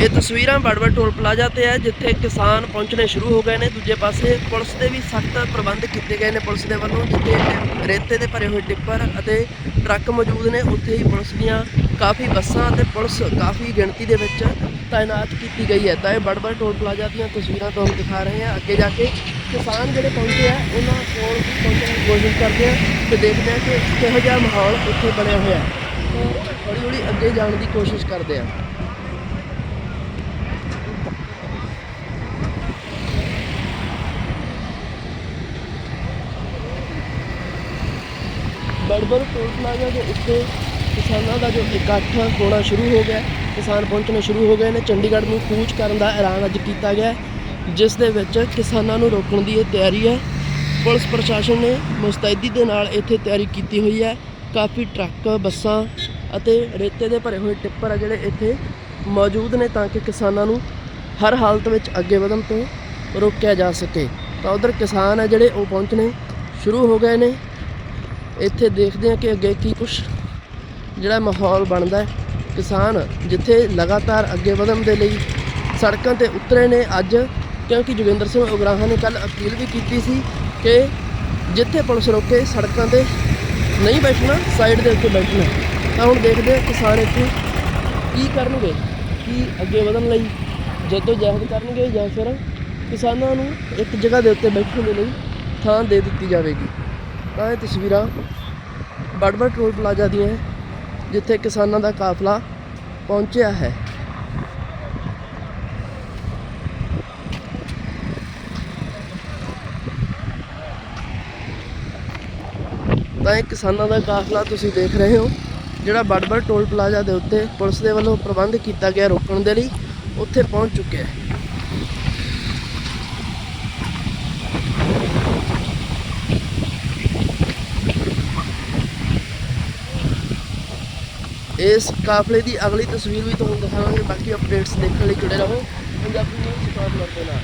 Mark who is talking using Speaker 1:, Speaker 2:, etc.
Speaker 1: ਇਹ ਤਸਵੀਰਾਂ ਬੜਬੜ toll plaza ਤੇ ਹੈ, ਜਿੱਥੇ ਕਿਸਾਨ ਪਹੁੰਚਣੇ ਸ਼ੁਰੂ ਹੋ ਗਏ ਨੇ। ਦੂਜੇ ਪਾਸੇ ਪੁਲਿਸ ਦੇ ਵੀ ਸਖਤ ਪ੍ਰਬੰਧ ਕੀਤੇ ਗਏ ਨੇ ਪੁਲਿਸ ਦੇ ਵੱਲੋਂ, ਜਿੱਥੇ ਰੇਤੇ ਦੇ ਭਰੇ ਹੋਏ ਟਿੱਪਰ ਅਤੇ ਟਰੱਕ ਮੌਜੂਦ ਨੇ। ਉੱਥੇ ਹੀ ਪੁਲਿਸ ਦੀਆਂ ਕਾਫੀ ਬੱਸਾਂ ਅਤੇ ਪੁਲਿਸ ਕਾਫੀ ਗਿਣਤੀ ਦੇ ਵਿੱਚ ਤਾਇਨਾਤ ਕੀਤੀ ਗਈ ਹੈ। ਤਾਂ ਇਹ ਬੜਬੜ ਟੋਲ ਪਲਾਜ਼ਾ ਦੀਆਂ ਤਸਵੀਰਾਂ ਤੁਹਾਨੂੰ ਦਿਖਾ ਰਹੇ ਹਾਂ। ਅੱਗੇ ਜਾ ਕੇ ਕਿਸਾਨ ਜਿਹੜੇ ਪਹੁੰਚੇ ਆ, ਉਹਨਾਂ ਕੋਲ ਵੀ ਪਹੁੰਚਣ ਦੀ ਕੋਸ਼ਿਸ਼ ਕਰਦੇ ਆ ਤੇ ਦੇਖਦੇ ਆ ਕਿ ਕਿਹੋ ਜਿਹਾ ਮਾਹੌਲ ਉੱਥੇ ਬਣਿਆ ਹੋਇਆ ਹੈ। ਹੌਲੀ ਹੌਲੀ ਅੱਗੇ ਜਾਣ ਦੀ ਕੋਸ਼ਿਸ਼ ਕਰਦੇ ਆ। ਬੜਬੜ ਟੋਲ ਪਲਾਜ਼ਾ ਦੇ ਉੱਤੇ ਕਿਸਾਨਾਂ ਦਾ ਜੋ ਇਕੱਠ ਹੋਣਾ ਸ਼ੁਰੂ ਹੋ ਗਿਆ, ਕਿਸਾਨ ਪਹੁੰਚਣੇ ਸ਼ੁਰੂ ਹੋ ਗਏ ਨੇ। ਚੰਡੀਗੜ੍ਹ ਨੂੰ ਕੂਚ ਕਰਨ ਦਾ ਐਲਾਨ ਅੱਜ ਕੀਤਾ ਗਿਆ ਜਿਸ ਦੇ ਵਿੱਚ ਕਿਸਾਨਾਂ ਨੂੰ ਰੋਕਣ ਦੀ ਇਹ ਤਿਆਰੀ ਹੈ। ਪੁਲਿਸ ਪ੍ਰਸ਼ਾਸਨ ਨੇ ਮੁਸਤੈਦੀ ਦੇ ਨਾਲ ਇੱਥੇ ਤਿਆਰੀ ਕੀਤੀ ਹੋਈ ਹੈ। ਕਾਫੀ ਟਰੱਕ, ਬੱਸਾਂ ਅਤੇ ਰੇਤੇ ਦੇ ਭਰੇ ਹੋਏ ਟਿੱਪਰ ਆ ਜਿਹੜੇ ਇੱਥੇ ਮੌਜੂਦ ਨੇ ਤਾਂ ਕਿ ਕਿਸਾਨਾਂ ਨੂੰ ਹਰ ਹਾਲਤ ਵਿੱਚ ਅੱਗੇ ਵਧਣ ਤੋਂ ਰੋਕਿਆ ਜਾ ਸਕੇ। ਤਾਂ ਉਧਰ ਕਿਸਾਨ ਆ ਜਿਹੜੇ, ਉਹ ਪਹੁੰਚਣੇ ਸ਼ੁਰੂ ਹੋ ਗਏ ਨੇ। ਇੱਥੇ ਦੇਖਦੇ ਹਾਂ ਕਿ ਅੱਗੇ ਕੀ ਕੁਛ ਜਿਹੜਾ ਮਾਹੌਲ ਬਣਦਾ ਹੈ। ਕਿਸਾਨ ਜਿੱਥੇ ਲਗਾਤਾਰ ਅੱਗੇ ਵਧਣ ਦੇ ਲਈ ਸੜਕਾਂ ਤੇ ਉਤਰੇ ਨੇ ਅੱਜ, ਕਿਉਂਕਿ ਜੋਗਿੰਦਰ ਸਿੰਘ ਉਗਰਾਹਾਂ ਨੇ ਕੱਲ ਅਪੀਲ ਵੀ ਕੀਤੀ ਸੀ ਕਿ ਜਿੱਥੇ ਪੁਲਿਸ ਰੋਕੇ, ਸੜਕਾਂ ਤੇ ਨਹੀਂ ਬੈਠਣਾ ਸਾਈਡ ਦੇ ਉੱਤੇ ਬੈਠਣਾ। ਤਾਂ ਹੁਣ ਦੇਖਦੇ ਹਾਂ ਕਿਸਾਨ ਇੱਥੇ ਕੀ ਕਰਨਗੇ, ਕੀ ਅੱਗੇ ਵਧਣ ਲਈ ਜਦੋਂ ਜਹਿਦ ਕਰਨਗੇ ਜਾਂ ਫਿਰ ਕਿਸਾਨਾਂ ਨੂੰ ਇੱਕ ਜਗ੍ਹਾ ਦੇ ਉੱਤੇ ਬੈਠਣ ਦੇ ਲਈ ਥਾਂ ਦੇ ਦਿੱਤੀ ਜਾਵੇਗੀ। ਤਾਂ ਇਹ ਤਸਵੀਰਾਂ ਬੜਬੜ ਟੋਲ ਪਲਾਜ਼ਾ ਦੀਆਂ ਜਿੱਥੇ ਕਿਸਾਨਾਂ ਦਾ ਕਾਫਲਾ ਪਹੁੰਚਿਆ ਹੈ। ਤਾਂ ਇਹ ਕਿਸਾਨਾਂ ਦਾ ਕਾਫਲਾ ਤੁਸੀਂ ਦੇਖ ਰਹੇ ਹੋ, ਜਿਹੜਾ ਬੜਬੜ ਟੋਲ ਪਲਾਜ਼ਾ ਦੇ ਉੱਤੇ ਪੁਲਿਸ ਦੇ ਵੱਲੋਂ ਪ੍ਰਬੰਧ ਕੀਤਾ ਗਿਆ ਰੋਕਣ ਦੇ ਲਈ ਉੱਥੇ ਪਹੁੰਚ ਚੁੱਕਿਆ ਹੈ। ਇਸ ਕਾਫਲੇ ਦੀ ਅਗਲੀ ਤਸਵੀਰ ਵੀ ਤੁਹਾਨੂੰ ਦਿਖਾਵਾਂਗੇ। ਬਾਕੀ ਅਪਡੇਟਸ ਦੇਖਣ ਲਈ ਜੁੜੇ ਰਹੋ। ਪੰਜਾਬੀ ਨਿਊਜ਼ ਚੈਨਲ ਨਾਲ।